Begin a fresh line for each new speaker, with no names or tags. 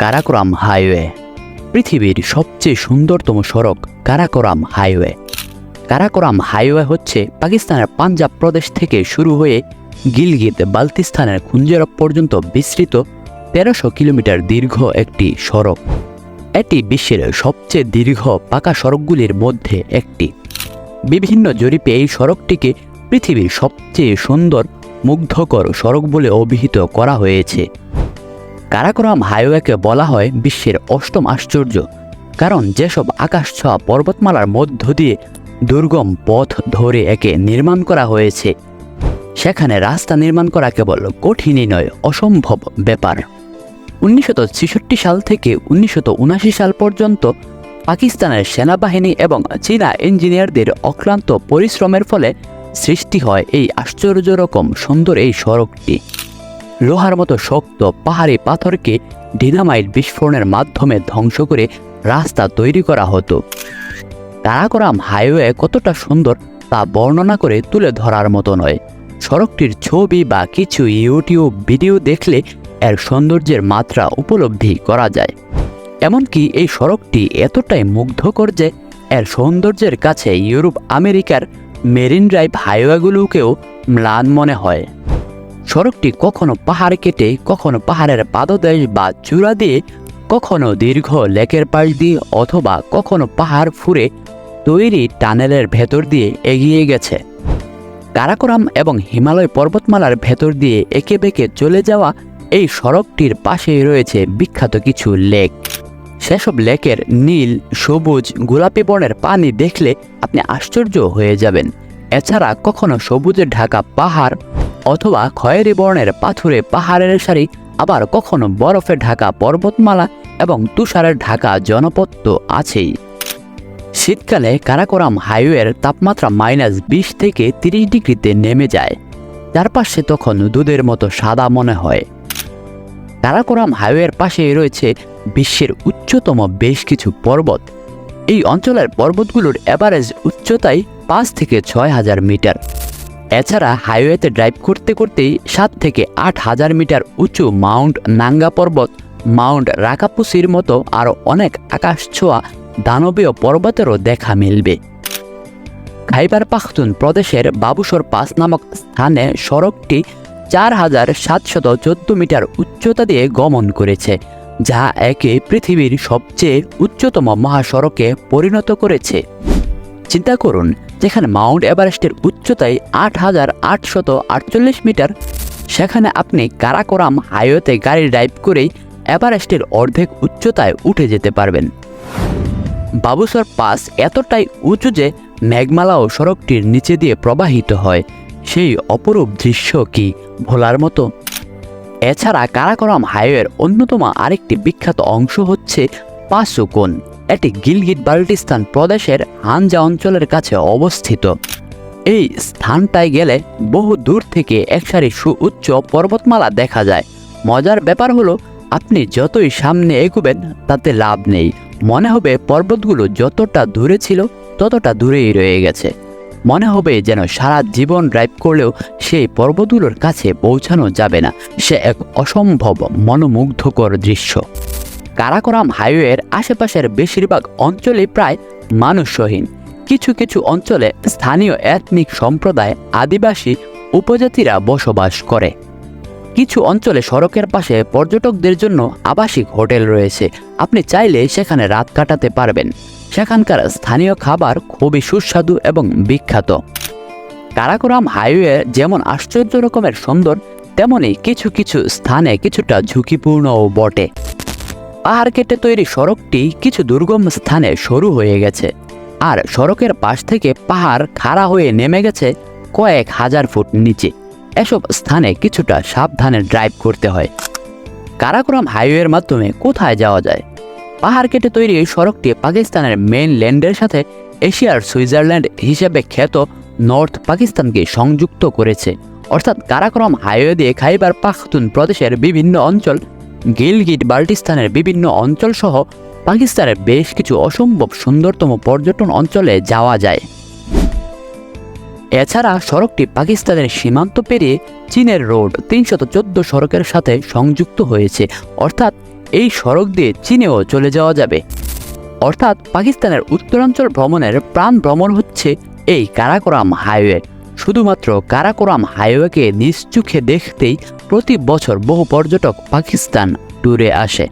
Karakoram highway. পৃথিবীর সবচেয়ে সুন্দরতম সড়ক কারাকোরাম হাইওয়ে। কারাকোরাম হাইওয়ে হচ্ছে পাকিস্তানের পাঞ্জাব প্রদেশ থেকে শুরু হয়ে গিলগিত বালতিস্তানের কুঞ্জেরব পর্যন্ত বিস্তৃত তেরোশো কিলোমিটার দীর্ঘ একটি সড়ক। এটি বিশ্বের সবচেয়ে দীর্ঘ পাকা সড়কগুলির মধ্যে একটি। বিভিন্ন জরিপে এই সড়কটিকে পৃথিবীর সবচেয়ে সুন্দর, মুগ্ধকর সড়ক বলে অভিহিত করা হয়েছে। কারাকোরাম হাইওয়েকে বলা হয় বিশ্বের অষ্টম আশ্চর্য, কারণ যেসব আকাশ ছোঁয়া পর্বতমালার মধ্য দিয়ে দুর্গম পথ ধরে একে নির্মাণ করা হয়েছে, সেখানে রাস্তা নির্মাণ করা কেবল কঠিনই নয়, অসম্ভব ব্যাপার। উনিশশো ছেষট্টি সাল থেকে উনিশশো সাল পর্যন্ত পাকিস্তানের সেনাবাহিনী এবং চীনা ইঞ্জিনিয়ারদের অক্লান্ত পরিশ্রমের ফলে সৃষ্টি হয় এই আশ্চর্য রকম সুন্দর এই সড়কটি। লোহার মতো শক্ত পাহাড়ি পাথরকে ডিনামাইট বিস্ফোরণের মাধ্যমে ধ্বংস করে রাস্তা তৈরি করা হতো। কারাকোরাম হাইওয়ে কতটা সুন্দর তা বর্ণনা করে তুলে ধরার মতো নয়। সড়কটির ছবি বা কিছু ইউটিউব ভিডিও দেখলে এর সৌন্দর্যের মাত্রা উপলব্ধি করা যায়। এমনকি এই সড়কটি এতটাই মুগ্ধকর যে এর সৌন্দর্যের কাছে ইউরোপ আমেরিকার মেরিন ড্রাইভ হাইওয়েগুলোকেও ম্লান মনে হয়। সড়কটি কখনো পাহাড় কেটে, কখনো পাহাড়ের পাদদেশ বা চূড়া দিয়ে, কখনো দীর্ঘ লেকের পাশ দিয়ে অথবা কখনো পাহাড় ফুরে তৈরি টানেলের ভেতর দিয়ে এগিয়ে গেছে। কারাকোরাম এবং হিমালয় পর্বতমালার ভেতর দিয়ে একে বেঁকে চলে যাওয়া এই সড়কটির পাশেই রয়েছে বিখ্যাত কিছু লেক। সেসব লেকের নীল, সবুজ, গোলাপি বর্ণের পানি দেখলে আপনি আশ্চর্য হয়ে যাবেন। এছাড়া কখনো সবুজে ঢাকা পাহাড় অথবা খয়েরি বর্ণের পাথুরে পাহাড়ের সারি, আবার কখনো বরফে ঢাকা পর্বতমালা এবং তুষারের ঢাকা জনপদ তো আছেই। শীতকালে কারাকোরাম হাইওয়ের তাপমাত্রা মাইনাস বিশ থেকে তিরিশ ডিগ্রিতে নেমে যায়। চারপাশে তখন দুধের মতো সাদা মনে হয়। কারাকোরাম হাইওয়ের পাশেই রয়েছে বিশ্বের উচ্চতম বেশ কিছু পর্বত। এই অঞ্চলের পর্বতগুলোর অ্যাভারেজ উচ্চতাই পাঁচ থেকে ছয় হাজার মিটার। এছাড়া হাইওয়েতে ড্রাইভ করতে করতেই সাত থেকে আট হাজার মিটার উঁচু মাউন্ট নাঙ্গা পর্বত, মাউন্ট রাকাপুসির মতো আরও অনেক আকাশ ছোঁয়া দানবীয় পর্বতেরও দেখা মিলবে। খাইবার পাখতুন প্রদেশের বাবুসর পাস নামক স্থানে সড়কটি চার হাজার সাতশত চোদ্দ মিটার উচ্চতা দিয়ে গমন করেছে, যা একে পৃথিবীর সবচেয়ে উচ্চতম মহাসড়কে পরিণত করেছে। চিন্তা করুন যেখানে মাউন্ট এভারেস্টের উচ্চতায় আট হাজার আটশত আটচল্লিশ মিটার, সেখানে আপনি কারাকোরাম হাইওয়েতে গাড়ি ড্রাইভ করেই এভারেস্টের অর্ধেক উচ্চতায় উঠে যেতে পারবেন। বাবুসর পাস এতটাই উঁচু যে মেঘমালাও সড়কটির নিচে দিয়ে প্রবাহিত হয়। সেই অপরূপ দৃশ্য কি ভোলার মতো? এছাড়া কারাকোরাম হাইওয়ের অন্যতম আরেকটি বিখ্যাত অংশ হচ্ছে পাসুকোন এটি গিলগিট বাল্টিস্তান প্রদেশের হানজা অঞ্চলের কাছে অবস্থিত। এই স্থানটায় গেলে বহু দূর থেকে একসারি সুউচ্চ পর্বতমালা দেখা যায়। মজার ব্যাপার হলো, আপনি যতই সামনে এগোবেন, তাতে লাভ নেই। মনে হবে পর্বতগুলো যতটা দূরে ছিল, ততটা দূরেই রয়ে গেছে। মনে হবে যেন সারা জীবন ড্রাইভ করলেও সেই পর্বতগুলোর কাছে পৌঁছানো যাবে না। সে এক অসম্ভব মনোমুগ্ধকর দৃশ্য। কারাকোরাম হাইওয়ের আশেপাশের বেশিরভাগ অঞ্চলে প্রায় মানুষহীন। কিছু কিছু অঞ্চলে স্থানীয় এথনিক সম্প্রদায় আদিবাসী উপজাতিরা বসবাস করে। কিছু অঞ্চলে সড়কের পাশে পর্যটকদের জন্য আবাসিক হোটেল রয়েছে। আপনি চাইলে সেখানে রাত কাটাতে পারবেন। সেখানকার স্থানীয় খাবার খুবই সুস্বাদু এবং বিখ্যাত। কারাকোরাম হাইওয়ে যেমন আশ্চর্য রকমের সুন্দর, তেমনি কিছু কিছু স্থানে কিছুটা ঝুঁকিপূর্ণও বটে। পাহাড় কেটে তৈরি সড়কটি কিছু দুর্গম স্থানে সরু হয়ে গেছে। আর সড়কের পাশ থেকে পাহাড় খাড়া হয়ে নেমে গেছে কয়েক হাজার ফুট নিচে। এসব স্থানে কিছুটা সাবধানে ড্রাইভ করতে হয়। কারাকোরাম হাইওয়ের মাধ্যমে কোথায় যাওয়া যায়? পাহাড় কেটে তৈরি এই সড়কটি পাকিস্তানের মেইন ল্যান্ডের সাথে এশিয়ার সুইজারল্যান্ড হিসেবে খ্যাত নর্থ পাকিস্তানকে সংযুক্ত করেছে। অর্থাৎ কারাকোরাম হাইওয়ে দিয়ে খাইবার পাখতুন প্রদেশের বিভিন্ন অঞ্চল গিলগিট বাল্টিস্তানের বিভিন্ন অঞ্চল সহ পাকিস্তানের বেশ কিছু অসম্ভব সুন্দরতম পর্যটন অঞ্চলে যাওয়া যায়। এছাড়া সড়কটি পাকিস্তানের সীমান্ত পেরিয়ে চীনের রোড তিনশত চোদ্দ সড়কের সাথে সংযুক্ত হয়েছে। অর্থাৎ এই সড়ক দিয়ে চীনেও চলে যাওয়া যাবে। অর্থাৎ পাকিস্তানের উত্তরাঞ্চল ভ্রমণের প্রাণ ভ্রমণ হচ্ছে এই কারাকোরাম হাইওয়ে। শুধুমাত্র কারাকোরাম হাইওয়েকে নিজ চোখে দেখতেই প্রতি বছর বহু পর্যটক পাকিস্তান ট্যুরে আসে।